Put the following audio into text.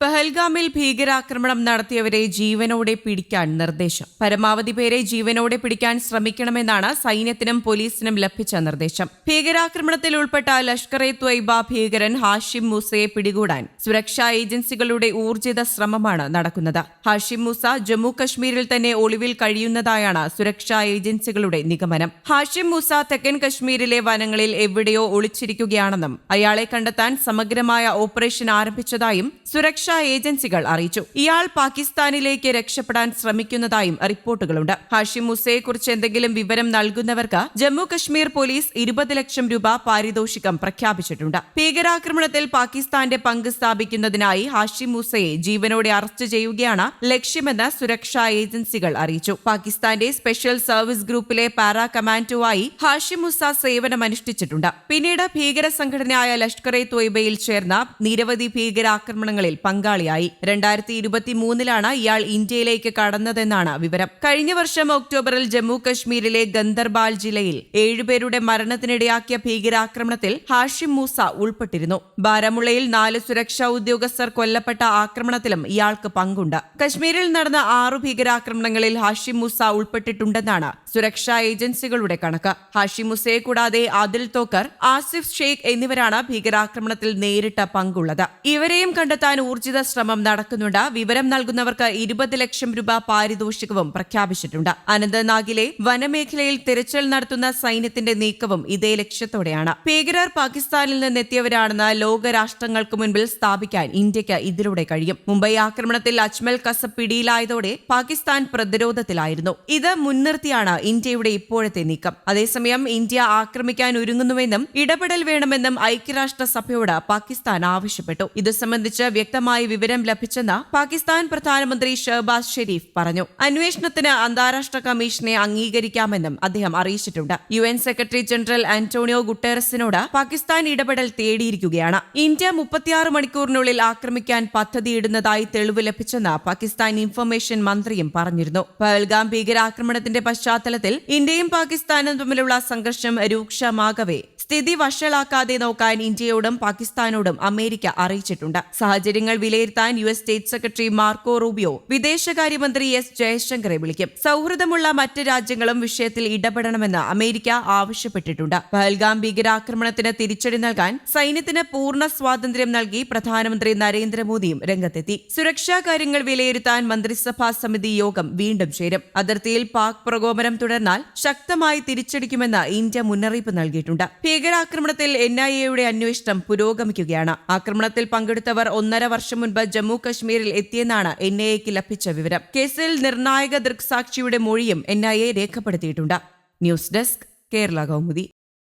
പഹൽഗാമിൽ ഭീകരാക്രമണം നടത്തിയവരെ ജീവനോടെ പിടിക്കാൻ നിർദ്ദേശം. പരമാവധി പേരെ ജീവനോടെ പിടിക്കാൻ ശ്രമിക്കണമെന്നാണ് സൈന്യത്തിനും പോലീസിനും ലഭിച്ച നിർദ്ദേശം. ഭീകരാക്രമണത്തിൽ ഉൾപ്പെട്ട ലഷ്കർ എ ത്വയ്ബ ഭീകരൻ ഹാഷിം മൂസയെ പിടികൂടാൻ സുരക്ഷാ ഏജൻസികളുടെ ഊർജിത ശ്രമമാണ് നടക്കുന്നത്. ഹാഷിം മൂസ ജമ്മു കശ്മീരിൽ തന്നെ ഒളിവിൽ കഴിയുന്നതായാണ് സുരക്ഷാ ഏജൻസികളുടെ നിഗമനം. ഹാഷിം മൂസ തെക്കൻ കശ്മീരിലെ വനങ്ങളിൽ എവിടെയോ ഒളിച്ചിരിക്കുകയാണെന്നും അയാളെ കണ്ടെത്താൻ സമഗ്രമായ ഓപ്പറേഷൻ ആരംഭിച്ചതായും സുരക്ഷാ ഏജൻസികൾ അറിയിച്ചു. ഇയാൾ പാകിസ്ഥാനിലേക്ക് രക്ഷപ്പെടാൻ ശ്രമിക്കുന്നതായും റിപ്പോർട്ടുകളുണ്ട്. ഹാഷിം മുസയെക്കുറിച്ച് എന്തെങ്കിലും വിവരം നൽകുന്നവർക്ക് ജമ്മു കശ്മീർ പോലീസ് ഇരുപത് ലക്ഷം രൂപ പാരിതോഷികം പ്രഖ്യാപിച്ചിട്ടുണ്ട്. ഭീകരാക്രമണത്തിൽ പാകിസ്ഥാന്റെ പങ്ക് സ്ഥാപിക്കുന്നതിനായി ഹാഷിം മുസയെ ജീവനോടെ അറസ്റ്റ് ചെയ്യുകയാണ് ലക്ഷ്യമെന്ന് സുരക്ഷാ ഏജൻസികൾ അറിയിച്ചു. പാകിസ്ഥാന്റെ സ്പെഷ്യൽ സർവീസ് ഗ്രൂപ്പിലെ പാരാ കമാൻഡോവായി ഹാഷിം മുസ സേവനമനുഷ്ഠിച്ചിട്ടുണ്ട്. പിന്നീട് ഭീകര സംഘടനയായ ലഷ്കർ എ തൊയ്ബയിൽ ചേർന്ന നിരവധി ഭീകരാക്രമണങ്ങളിൽ പങ്കാളിയായി. രണ്ടായിരത്തി ഇരുപത്തി മൂന്നിലാണ് ഇയാൾ ഇന്ത്യയിലേക്ക് കടന്നതെന്നാണ് വിവരം. കഴിഞ്ഞ വർഷം ഒക്ടോബറിൽ ജമ്മു കശ്മീരിലെ ഗന്ദർബാൽ ജില്ലയിൽ ഏഴുപേരുടെ മരണത്തിനിടയാക്കിയ ഭീകരാക്രമണത്തിൽ ഹാഷിം മൂസ ഉൾപ്പെട്ടിരുന്നു. ബാരമുള്ളയിൽ നാല് സുരക്ഷാ ഉദ്യോഗസ്ഥർ കൊല്ലപ്പെട്ട ആക്രമണത്തിലും ഇയാൾക്ക് പങ്കുണ്ട്. കശ്മീരിൽ നടന്ന ആറു ഭീകരാക്രമണങ്ങളിൽ ഹാഷിം മൂസ ഉൾപ്പെട്ടിട്ടുണ്ടെന്നാണ് സുരക്ഷാ ഏജൻസികളുടെ കണക്ക്. ഹാഷിം മുസയെ കൂടാതെ ആദിൽ തോക്കർ ആസിഫ് ഷെയ്ഖ് എന്നിവരാണ് ഭീകരാക്രമണത്തിൽ നേരിട്ട പങ്കുള്ളത്. ഇവരെയും കണ്ടെത്താൻ ഊർജിത ശ്രമം നടക്കുന്നുണ്ട്. വിവരം നൽകുന്നവർക്ക് ഇരുപത് ലക്ഷം രൂപ പാരിതോഷികവും പ്രഖ്യാപിച്ചിട്ടുണ്ട്. അനന്തനാഗിലെ വനമേഖലയിൽ തിരച്ചിൽ നടത്തുന്ന സൈന്യത്തിന്റെ നീക്കവും ഇതേ ലക്ഷ്യത്തോടെയാണ്. ഭീകരർ പാകിസ്ഥാനിൽ നിന്നെത്തിയവരാണെന്ന് ലോകരാഷ്ട്രങ്ങൾക്ക് മുൻപിൽ സ്ഥാപിക്കാൻ ഇന്ത്യയ്ക്ക് ഇതിലൂടെ കഴിയും. മുംബൈ ആക്രമണത്തിൽ അജ്മൽ കസബ് പിടിയിലായതോടെ പാകിസ്ഥാൻ പ്രതിരോധത്തിലായിരുന്നു. ഇത് മുൻനിർത്തിയാണ് ഇന്ത്യയുടെ ഇപ്പോഴത്തെ നീക്കം. അതേസമയം ഇന്ത്യ ആക്രമിക്കാൻ ഒരുങ്ങുന്നുവെന്നും ഇടപെടൽ വേണമെന്നും ഐക്യരാഷ്ട്രസഭയോട് പാകിസ്ഥാൻ ആവശ്യപ്പെട്ടു. ഇത് സംബന്ധിച്ച് വ്യക്തമായ വിവരം ലഭിച്ചെന്ന് പാകിസ്ഥാൻ പ്രധാനമന്ത്രി ഷഹബാസ് ഷെരീഫ് പറഞ്ഞു. അന്വേഷണത്തിന് അന്താരാഷ്ട്ര കമ്മീഷനെ അംഗീകരിക്കാമെന്നും അദ്ദേഹം അറിയിച്ചിട്ടുണ്ട്. U N secretary general Antonio ഗുട്ടേറസിനോട് Pakistan ഇടപെടൽ തേടിയിരിക്കുകയാണ്. ഇന്ത്യ മുപ്പത്തിയാറ് മണിക്കൂറിനുള്ളിൽ ആക്രമിക്കാൻ പദ്ധതിയിടുന്നതായി തെളിവ് ലഭിച്ചെന്ന് പാകിസ്ഥാൻ ഇൻഫർമേഷൻ മന്ത്രിയും പറഞ്ഞിരുന്നു. പഹൽഗാം ഭീകരാക്രമണത്തിന്റെ പശ്ചാത്തലത്തിൽ ഇന്ത്യയും പാകിസ്ഥാനും തമ്മിലുള്ള സംഘർഷം രൂക്ഷമാകവേ സ്ഥിതി വഷളാക്കാതെ നോക്കാൻ ഇന്ത്യയോടും പാകിസ്ഥാനോടും അമേരിക്ക അറിയിച്ചിട്ടുണ്ട്. സാഹചര്യങ്ങൾ വിലയിരുത്താൻ U S state secretary Marco Rubio വിദേശകാര്യമന്ത്രി എസ് ജയശങ്കറെ വിളിക്കും. സൗഹൃദമുള്ള മറ്റ് രാജ്യങ്ങളും വിഷയത്തിൽ ഇടപെടണമെന്ന് അമേരിക്ക ആവശ്യപ്പെട്ടിട്ടുണ്ട്. പഹൽഗാം ഭീകരാക്രമണത്തിന് തിരിച്ചടി നൽകാൻ സൈന്യത്തിന് പൂർണ സ്വാതന്ത്ര്യം നൽകി പ്രധാനമന്ത്രി നരേന്ദ്രമോദിയും രംഗത്തെത്തി. സുരക്ഷാ കാര്യങ്ങൾ വിലയിരുത്താൻ മന്ത്രിസഭാ സമിതി യോഗം വീണ്ടും ചേരും. അതിർത്തിയിൽ പാക് പ്രകോപനം തുടർന്നാൽ ശക്തമായി തിരിച്ചടിക്കുമെന്ന് ഇന്ത്യ മുന്നറിയിപ്പ് നൽകിയിട്ടുണ്ട്. ഭീകരാക്രമണത്തിൽ എൻ ഐ എയുടെ അന്വേഷണം പുരോഗമിക്കുകയാണ്. ആക്രമണത്തിൽ പങ്കെടുത്തവർ ഒന്നര വർഷം മുൻപ് ജമ്മു കശ്മീരിൽ എത്തിയെന്നാണ് എൻ ഐ എക്ക് ലഭിച്ച വിവരം. കേസിൽ നിർണായക ദൃക്സാക്ഷിയുടെ മൊഴിയും എൻ ഐ എ രേഖപ്പെടുത്തിയിട്ടുണ്ട്. News desk Kerala Kaumudi.